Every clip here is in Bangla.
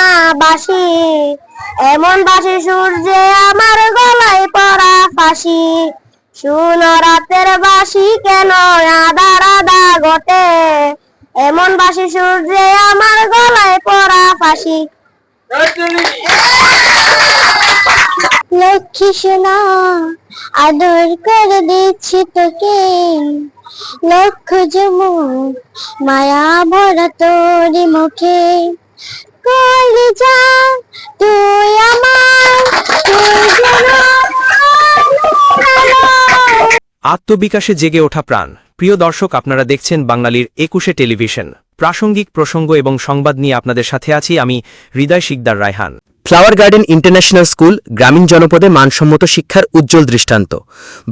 না এমন বাঁশি সূর্যে আমার গলায় পড়া ফাঁসি। শুনো রাতের বাঁশি কেন আদা রাদা ঘটে এমন বাঁশি সূর্যে আমার গলায় পড়া ফাঁসি। আদর দিচ্ছি তোকে। লক্ষ যমুন মায়া তোর মুখে। যা তুই আমার। আত্মবিকাশে জেগে ওঠা প্রাণ। প্রিয় দর্শক, আপনারা দেখছেন বাঙালির একুশে টেলিভিশন। প্রাসঙ্গিক প্রসঙ্গ এবং সংবাদ নিয়ে আপনাদের সাথে আছি আমি Hriday Shikdar Raihan. Flower garden international school গ্রামীণ জনপদে মানসম্মত শিক্ষার উজ্জ্বল দৃষ্টান্ত।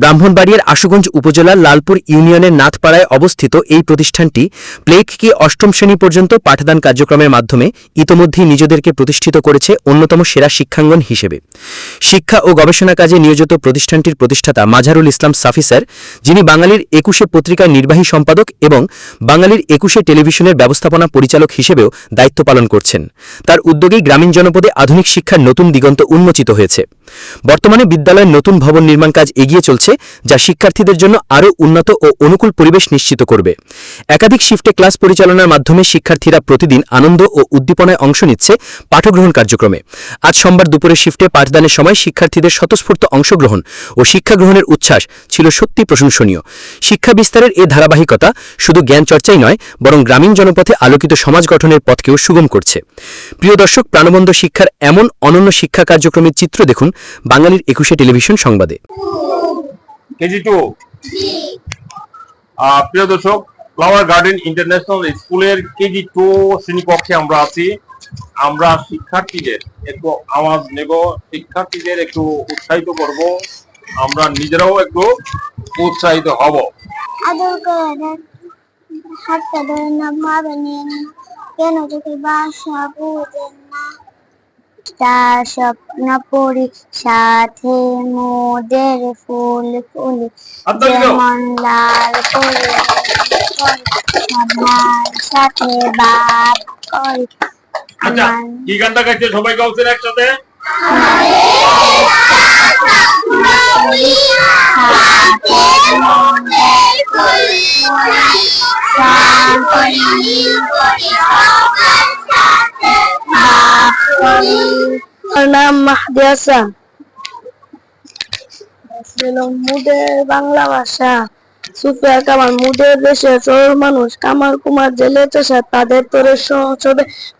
ব্রাহ্মণবাড়িয়ার আশুগঞ্জ উপজেলার লালপুর ইউনিয়নের নাথপাড়ায় অবস্থিত এই প্রতিষ্ঠানটি প্লেগকে অষ্টম শ্রেণি পর্যন্ত পাঠদান কার্যক্রমের মাধ্যমে ইতোমধ্যেই নিজেদেরকে প্রতিষ্ঠিত করেছে অন্যতম সেরা শিক্ষাঙ্গন হিসেবে। শিক্ষা ও গবেষণা কাজে নিয়োজিত প্রতিষ্ঠানটির প্রতিষ্ঠাতা মাঝারুল ইসলাম সাফি স্যার, যিনি বাঙালির একুশে পত্রিকার নির্বাহী সম্পাদক এবং বাঙালির একুশে টেলিভিশনের ব্যবস্থাপনা পরিচালক হিসেবেও দায়িত্ব পালন করছেন। তার উদ্যোগেই গ্রামীণ জনপদে আধুনিক শিক্ষার নতুন দিগন্ত উন্মোচিত হয়েছে। বর্তমানে বিদ্যালয়ের নতুন ভবন নির্মাণ কাজ এগিয়ে চলছে, যা শিক্ষার্থীদের জন্য আরও উন্নত ও অনুকূল পরিবেশ নিশ্চিত করবে। একাধিক শিফটে ক্লাস পরিচালনার মাধ্যমে শিক্ষার্থীরা প্রতিদিন আনন্দ ও উদ্দীপনায় অংশ নিচ্ছে পাঠগ্রহণ কার্যক্রমে। আজ সোমবার দুপুরে শিফটে পাঠদানের সময় শিক্ষার্থীদের স্বতঃস্ফূর্ত অংশগ্রহণ ও শিক্ষা গ্রহণের উচ্ছ্বাস ছিল সত্যি প্রশংসনীয়। শিক্ষা বিস্তারের এ ধারাবাহিকতা শুধু জ্ঞান চর্চাই নয়, বরং গ্রামীণ জনপথে আলোকিত সমাজ গঠনের পথকেও সুগম করছে। প্রিয় দর্শক, প্রাণবন্ত শিক্ষার এমন অনন্য শিক্ষা কার্যক্রমের চিত্র দেখুন বাঙালির একুশে টেলিভিশন সংবাদে। KG two. প্রিয় দর্শক ফ্লাওয়ার গার্ডেন ইন্টারন্যাশনাল স্কুলের কেজি টু শ্রেণীকক্ষে আমরা আছি। আমরা শিক্ষার্থীদের একটু আওয়াজ নেব শিক্ষার্থীদের একটু উৎসাহিত করব। আমরা নিজেরাও একটু উৎসাহিত হব। আদর করে হাতটা ধরে না মা কেন তোকে বাসা বুঝেন তার স্বপ্ন পরি সাথে মোদের ফুল ফুল। যেমন লাল করে সবার সাথে বাপ করি আচ্ছা কি গানটা গাইছে সবাই গাওছেন একসাথে। আমার নাম মাহদি হাসান। মুদের বাংলা ভাষা। সুফিয়া কামার মুদের দেশে চোর মানুষ কামার কুমার জেলে চাষা তাদের তোরে সহজ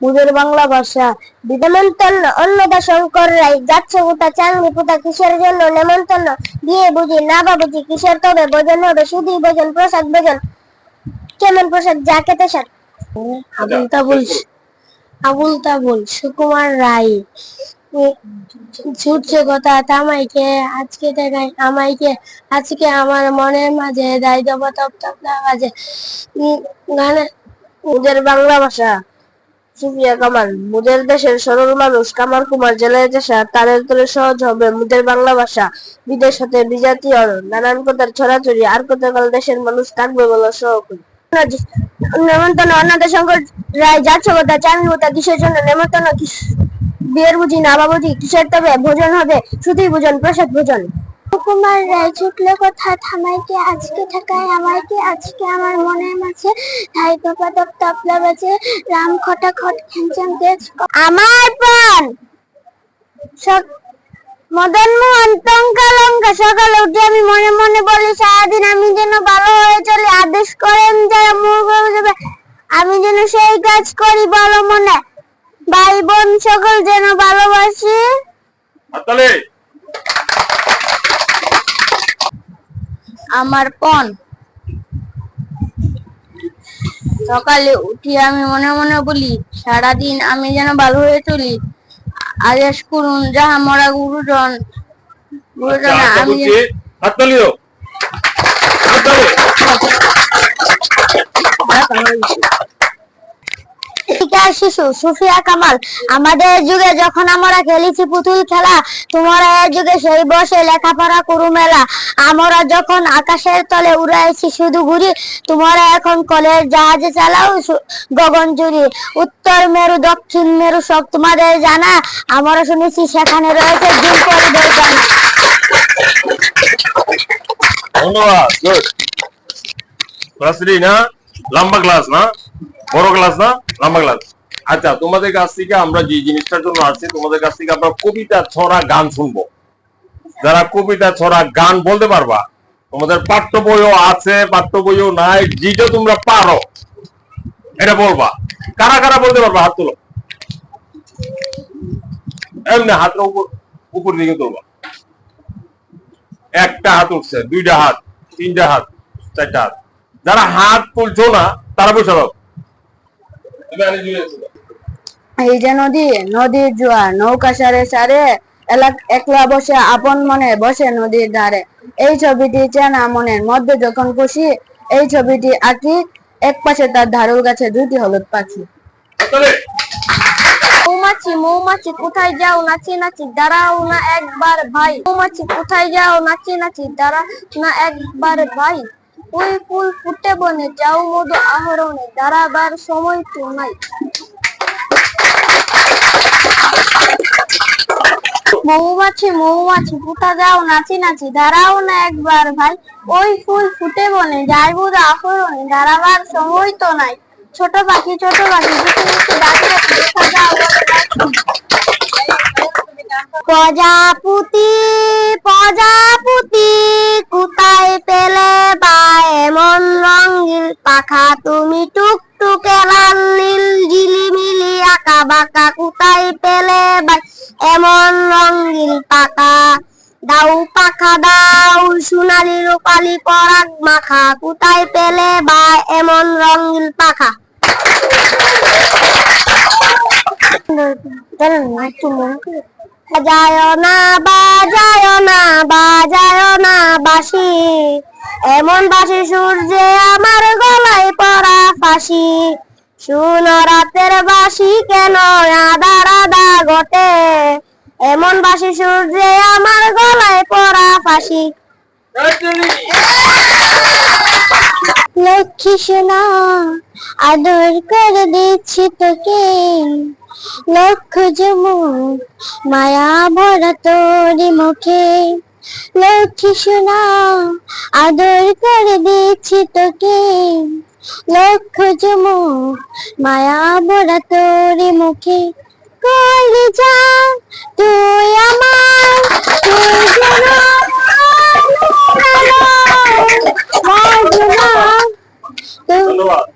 মুদের বাংলা ভাষা। নেমন্তন্ন অন্নদা শঙ্কর রায় যাচ্ছে কোথা চাঙ্গি পোতা কিসের জন্য নেমন্তন্ন বিয়ে বুঝি না বাবুজি কিসের তবে ভোজন হবে শুধু ভোজন প্রসাদ ভোজন। কেমন প্রসাদ যা খেতে সার আবুল তাবুল আবুল তাবুল সুকুমার রায় ছুটছে কথা তামাইকে আজকে দেখাই, আমাইকে, আজকে আমার মনের মাঝে দায়িত্ব তপ তপ বাজে গানে মুদের বাংলা ভাষা, সুফিয়া কামাল মুদের দেশের সরল মানুষ কামার কুমার জেলায় চাষা তাদের তোরে সহজ হবে মুদের বাংলা ভাষা, বিদেশ হতে বিজাতি অরণ নানান কথার ছড়াছড়ি, আর কতকাল দেশের মানুষ থাকবে বলো সহকরি নেমন্তন্ন রায় কিসের জন্য? নেমন্তন্ন বিয়ের বুঝি না বাবুজি কিসের তবে? ভোজন হবে শুধুই ভোজন প্রসাদ ভোজন। কুমার রায় ছুটলে কথা থামাইকে আজকে থাকায় আমাইকে আজকে আমার মনের মাঝে? ধাই পাপা তপ তপলা বাজে রাম খটা খট খেঞ্চাম আমার প্রাণ! মদন মোহন টঙ্কা লঙ্কা সকালে উঠে আমি মনে মনে বলি সারাদিন আমি যেন ভালো হয়ে চলি আদেশ করেন যারা মূর্খ যাবে আমি যেন সেই কাজ করি ভালো মনে। ভাই বোন সকল যেন ভালোবাসি। আমার পণ সকালে উঠি আমি মনে মনে বলি সারাদিন আমি যেন ভালো হয়ে চলি আদেশ করুন যাহা মরা গুরুজন গুরুজন আচ্ছা, আমি বলছি, হাততালি দাও হাততালি শিশু, সুফিয়া কামাল, আমাদের যুগে যখন আমরা খেলেছি পুতুল খেলা, তোমরা এর যুগে সেই বসে লেখাপড়া করু মেলা। আমরা যখন আকাশের তলে উড়াইছি শুধু ঘুরি, তোমরা এখন কলের জাহাজে চালাও গগন জুড়ি উত্তর মেরু, দক্ষিণ মেরু সব তোমাদের জানা। আমরা শুনেছি সেখানে রয়েছে ধন্যবাদ না? লম্বা ক্লাস না? বড় ক্লাস না? লম্বা ক্লাস। আচ্ছা তোমাদের কাছ থেকে আমরা যে জিনিসটার জন্য আসছি, তোমাদের কাছ থেকে আমরা কবিতা ছড়া গান শুনব। যারা কবিতা ছড়া গান বলতে পারবা, তোমাদের পাঠ্য বইও আছে, পাঠ্য বইও নাই, যেটা তোমরা পারো, এটা বলবা। কারা কারা বলতে পারবা? হাত তুলো। এমনি হাতটা উপর উপর দিকে তুলবা। একটা হাত উঠছে, দুইটা হাত, তিনটা হাত, চারটা হাত। যারা হাত তুলছো না, তারা বসে দাও। এই যে নদী নদীর জোয়ার নৌকা সারে সারে একলা বসে আপন মনে বসে নদীর ধারে। এই ছবিটি চেনা মনের মধ্যে যখন খুশি এই ছবিটি আঁকি এক পাশে তার ধারুল গাছে দুইটি হলুদ পাখি। মৌমাছি মৌমাছি কোথায় যাও? নাচি নাচি দাঁড়াও না একবার ভাই। মৌমাছি কোথায় যাও? নাচি নাচি দাঁড়া না একবার ভাই। ওই ফুল ফুটে বনে যাও মধু আহরণে দাঁড়াবার সময় তো নাই। মৌমাছি মৌমাছি কোথা যাও, নাচি নাচি, দাঁড়াও না একবার ভাই। ওই ফুল ফুটে বনে আহরণে, দাঁড়াবার সময় তো নাই। ছোট পাখি ছোট পাখি। প্রজাপতি প্রজাপতি, কোথায় পেলে বা এমন রঙিল পাখা তুমি টুকটুকে বাজায় না বাজায় না বাজায় না বাসি এমন বাসি সূর্যে আমার গলায় পড়া ফাঁসি। শুনো রাতের বাসি কেন আদা রাদা ঘটে এমন বাসি সূর্যে আমার গলায় পড়া ফাঁসি। লক্ষ্মী সোনা আদর করে দিচ্ছি তোকে। লক্ষ যমুক মায়া ভরা তোরি মুখে। লক্ষ্মী সোনা আদর করে দিচ্ছি তোকে। লক্ষ যমুক মায়া ভরা তোরি মুখে। কই যা তুই আমার তুই। ধন্যবাদ।